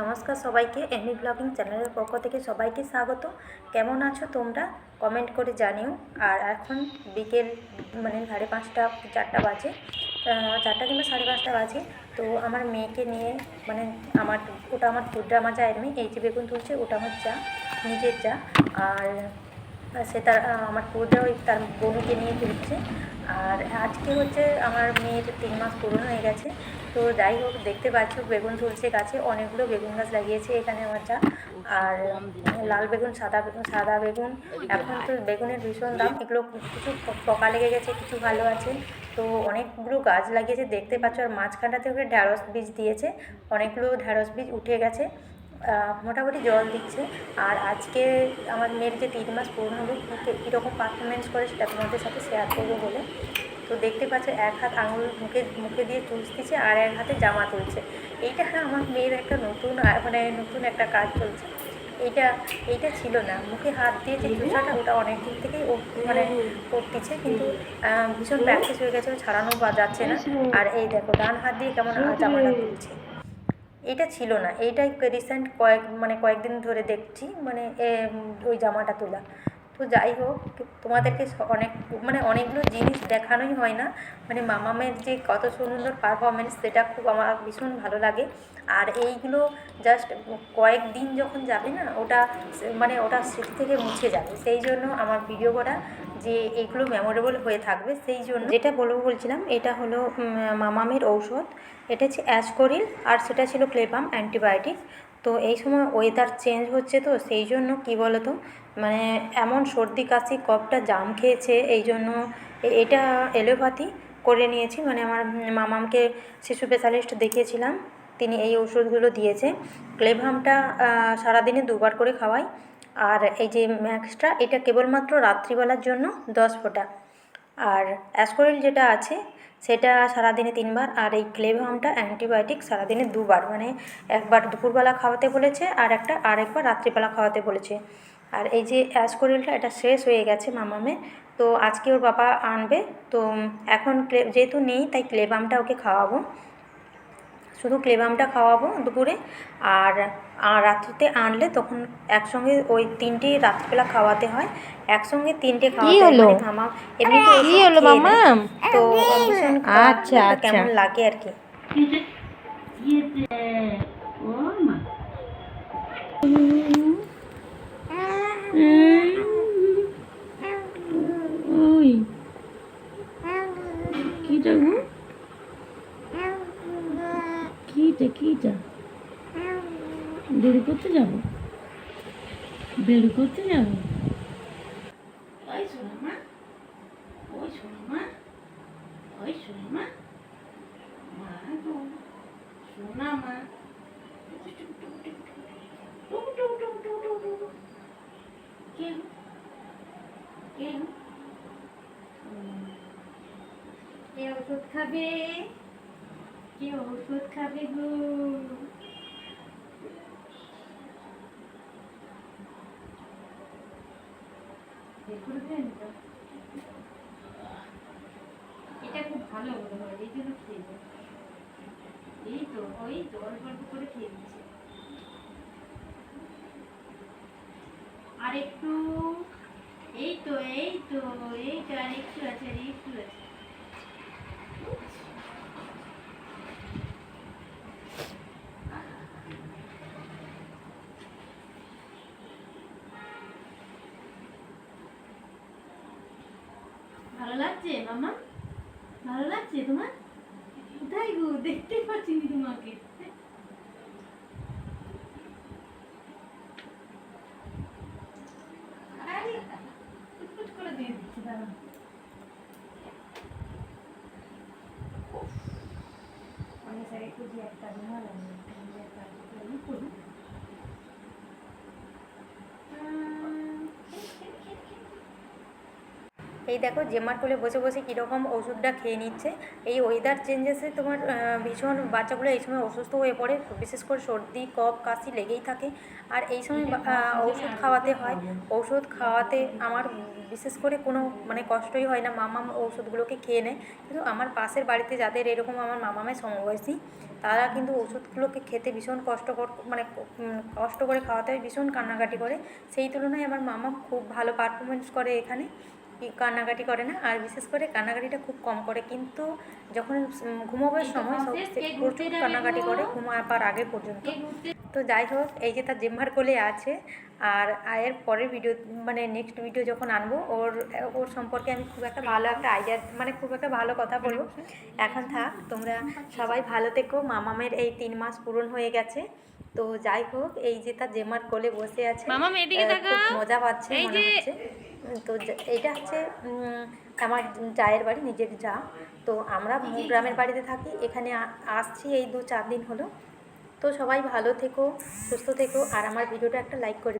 নমস্কার সবাইকে এমনি ব্লগিং চ্যানেলের পক্ষ থেকে সবাইকে স্বাগত। কেমন আছো তোমরা? কমেন্ট করে জানিও। আর এখন বিকেল মানে সাড়ে পাঁচটা, চারটা বাজে। চারটা কিংবা সাড়ে পাঁচটা বাজে। তো আমার মেয়েকে নিয়ে মানে আমার, ওটা আমার ফুডটা আমার যায় এমনি এই যে বেগুন তুলছে, ওটা আমার চা নিজের চা আর সে তার আমার পুজো ওই তার বোনকে নিয়ে তুলছে আর আজকে হচ্ছে আমার মেয়ের তিন মাস পূরণ হয়ে গেছে। তো যাই হোক, দেখতে পাচ্ছ, বেগুন তুলছে গাছে, অনেকগুলো বেগুন গাছ লাগিয়েছে এখানে আমার চা আর লাল বেগুন, সাদা বেগুন সাদা বেগুন, এখন তো বেগুনের ভীষণ দাম। এগুলো কিছু পকা লেগে গেছে, কিছু ভালো আছে। তো অনেকগুলো গাছ লাগিয়েছে, দেখতে পাচ্ছ, আর মাঝখানটাতে ওকে ঢ্যাঁড়স বীজ দিয়েছে। অনেকগুলো ঢ্যাঁড়স বীজ উঠে গেছে। মোটামুটি জল দিচ্ছে। আর আজকে আমার মেয়ের যে তিন মাস পূর্ণ হলো কীরকম পারফরমেন্স করে সেটা তোমাদের সাথে শেয়ার করব বলে। তো দেখতে পাচ্ছ, এক হাত আঙুল মুখে মুখে দিয়ে চুষতেছে আর এক হাতে জামা তুলছে। এইটা হ্যাঁ আমার মেয়ের একটা নতুন মানে নতুন একটা কাজ চলছে। এইটা এইটা ছিল না। মুখে হাত দিয়ে যে চুষাটা ওটা অনেক দিন থেকেই ও মানে করতেছে কিন্তু ভীষণ প্র্যাকটিস হয়ে গেছে ছাড়ানো বা যাচ্ছে না। আর এই দেখো, ডান হাত দিয়ে কেমন জামাটা তুলছে। এটা ছিল না। এইটাই রিসেন্ট কয়েক মানে কয়েকদিন ধরে দেখছি মানে ওই জামাটা তোলা। তো যাই হোক, তোমাদেরকে অনেক মানে অনেকগুলো জিনিস দেখানোই হয় না। মানে মামামের যে কত সুন্দর পারফরমেন্স সেটা খুব আমার ভীষণ ভালো লাগে। আর এইগুলো জাস্ট কয়েকদিন যখন যাবে না, ওটা মানে ওটা স্মৃতি থেকে মুছে যাবে। সেই জন্য আমার ভিডিও করা যে এগুলো মেমোরেবল হয়ে থাকবে, সেই জন্য যেটা বলব বলছিলাম, এটা হলো মামামের ঔষধ। এটা হচ্ছে অ্যাসকোরিল আর সেটা ছিল ক্লেপাম অ্যান্টিবায়োটিক। তো এই সময় ওয়েদার চেঞ্জ হচ্ছে তো, সেই জন্য কি বলো তো মানে এমন সর্দি, কাশি, কফটা জাম খেয়েছে, এই জন্য এটা এলোপ্যাথি করে নিয়েছি। মানে আমার মামামকে শিশু স্পেশালিস্ট দেখিয়েছিলাম, তিনি এই ওষুধগুলো দিয়েছে। ক্লেভামটা সারাদিনে দুবার করে খাওয়াই আর এই যে ম্যাক্সটা, এটা কেবলমাত্র রাত্রিবেলার জন্য দশ ফোঁটা। আর অ্যাসকোরিল যেটা আছে, সেটা সারাদিনে তিনবার, আর এই ক্লেভামটা অ্যান্টিবায়োটিক সারাদিনে দুবার। মানে একবার দুপুরবেলা খাওয়াতে বলেছে, আর একটা আর একবার রাত্রিবেলা খাওয়াতে বলেছে। আর এই যে অ্যাসকোরিলটা, এটা শেষ হয়ে গেছে মামামে তো আজকে ওর বাবা আনবে। তো এখন যেহেতু নেই, তাই ক্লেবামটা ওকে খাওয়াবো। শুধু ক্লেবামটা খাওয়াবো দুপুরে, আর রাত্রিতে আনলে তখন একসঙ্গে ওই তিনটে রাত্রিবেলা খাওয়াতে হয় একসঙ্গে তিনটে খাওয়াতে হলো? মানে মামা এমনিতে কি হলো। মামাম? তো আচ্ছা, আচ্ছা। কেমন লাগে আর কি কিটা কিটা বের করতে যাব? বের করতে যাব? ওই ওই ওই মা গো কে ওষুধ খাবে? কে ওষুধ খাবে গো? এটা খুব ভালো মনে হয়, এই জন্য খেয়ে এই তো, ওই তো, অল্প অল্প করে খেয়ে দিচ্ছে আর একটু, এই তো এই তো এই তো, আর একটু আছে, আর একটু আছে। ভালো লাগছে মামা? ভালো লাগছে তোমার? কোথায় গো? দেখতে পাচ্ছি তোমাকে। আরে এই দেখো জেমার কোলে বসে বসে কীরকম ওষুধটা খেয়ে নিচ্ছে। এই ওয়েদার চেঞ্জেসে তোমার ভীষণ বাচ্চাগুলো এই সময় অসুস্থ হয়ে পড়ে বিশেষ করে সর্দি কফ কাশি লেগেই থাকে। আর এই সময় ওষুধ খাওয়াতে হয়। ওষুধ খাওয়াতে আমার বিশেষ করে কোনো মানে কষ্টই হয় না মামাম ওষুধগুলোকে খেয়ে নেয়। কিন্তু আমার পাশের বাড়িতে যাদের এরকম আমার মামামের সমবয়সী তারা কিন্তু ওষুধগুলোকে খেতে ভীষণ কষ্টকর মানে কষ্ট করে খাওয়াতে হয় ভীষণ কান্নাকাটি করে। সেই তুলনায় আমার মামা খুব ভালো পারফরমেন্স করে এখানে। কি কান্নাকাটি করে না? আর বিশেষ করে কান্নাকাটিটা খুব কম করে। কিন্তু যখন ঘুমাবার সময় প্রচুর কান্নাকাটি করে ঘুমাবার আগে পর্যন্ত। তো যাই হোক এই যে তার জেম্মার কোলে আছে। আর এর পরের ভিডিও মানে নেক্সট ভিডিও যখন আনব ওর ওর সম্পর্কে আমি খুব একটা ভালো একটা আইডিয়া মানে খুব একটা ভালো কথা বলব। এখন থাক তোমরা সবাই ভালো থেকো। মামামের এই তিন মাস পূরণ হয়ে গেছে। তো যাই হোক এই যে তার জেমার কোলে বসে আছে খুব মজা পাচ্ছে মনে হচ্ছে। তো এটা হচ্ছে আমার জায়ের বাড়ি নিজের যা। তো আমরা গ্রামের বাড়িতে থাকি এখানে আসছি এই দু চার দিন হলো। তো সবাই ভালো থেকো সুস্থ থেকো আর আমার ভিডিওটা একটা লাইক করে